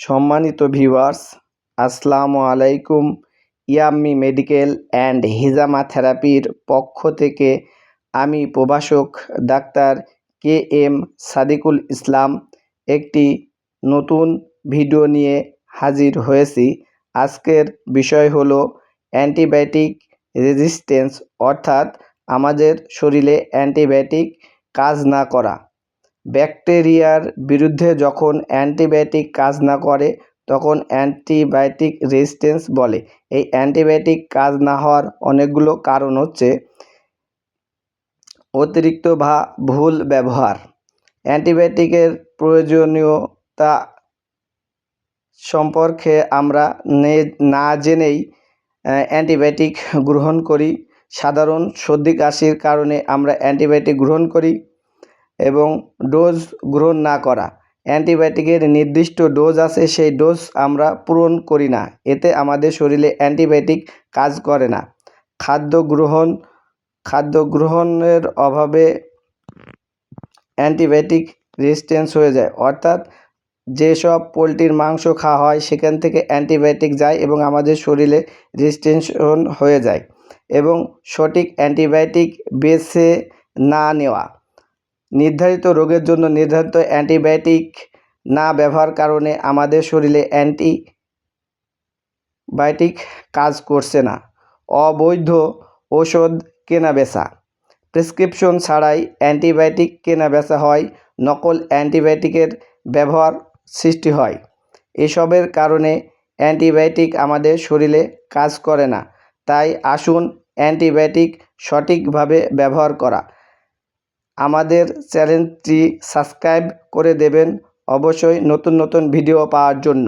সম্মানিত ভিউয়ার্স, আসসালামু আলাইকুম। ইয়াম্মি মেডিকেল অ্যান্ড হিজামা থেরাপির পক্ষ থেকে আমি প্রভাষক doctor K M Sadikul Islam একটি নতুন ভিডিও নিয়ে হাজির হয়েছি। আজকের বিষয় হলো অ্যান্টিবায়োটিক রেজিস্ট্যান্স, অর্থাৎ আমাদের শরীরে অ্যান্টিবায়োটিক কাজ না করা। ব্যাকটেরিয়ার বিরুদ্ধে যখন অ্যান্টিবায়োটিক কাজ না করে, তখন অ্যান্টিবায়োটিক রেজিস্ট্যান্স বলে। এই অ্যান্টিবায়োটিক কাজ না হওয়ার অনেকগুলো কারণ হচ্ছে অতিরিক্ত বা ভুল ব্যবহার। অ্যান্টিবায়োটিকের প্রয়োজনীয়তা সম্পর্কে আমরা না জেনেই অ্যান্টিবায়োটিক গ্রহণ করি। সাধারণ সর্দি কাশির কারণে আমরা অ্যান্টিবায়োটিক গ্রহণ করি। এবং ডোজ গ্রহণ না করা। অ্যান্টিবায়োটিকের নির্দিষ্ট ডোজ আছে, সেই ডোজ আমরা পূরণ করি না। এতে আমাদের শরীরে অ্যান্টিবায়োটিক কাজ করে না। খাদ্য গ্রহণ, খাদ্য গ্রহণের অভাবে অ্যান্টিবায়োটিক রেজিস্ট্যান্স হয়ে যায়। অর্থাৎ যেসব পোলট্রির মাংস খাওয়া হয়, সেখান থেকে অ্যান্টিবায়োটিক যায় এবং আমাদের শরীরে রেজিস্ট্যান্সন হয়ে যায় এবং সঠিক অ্যান্টিবায়োটিক বেছে না নেওয়া। নির্ধারিত রোগের জন্য নির্ধারিত অ্যান্টিবায়োটিক না ব্যবহার কারণে আমাদের শরীরে অ্যান্টিবায়োটিক কাজ করছে না। অবৈধ ওষুধ কেনা বেচা প্রেসক্রিপশন ছাড়াই অ্যান্টিবায়োটিক কেনা বেচা হয়, নকল অ্যান্টিবায়োটিকের ব্যবহার সৃষ্টি হয়। এসবের কারণে অ্যান্টিবায়োটিক আমাদের শরীরে কাজ করে না, তাই আসুন অ্যান্টিবায়োটিক সঠিকভাবে ব্যবহার করা। আমাদের চ্যানেলটি সাবস্ক্রাইব করে দেবেন। অবশ্যই নতুন নতুন ভিডিও পাওয়ার জন্য।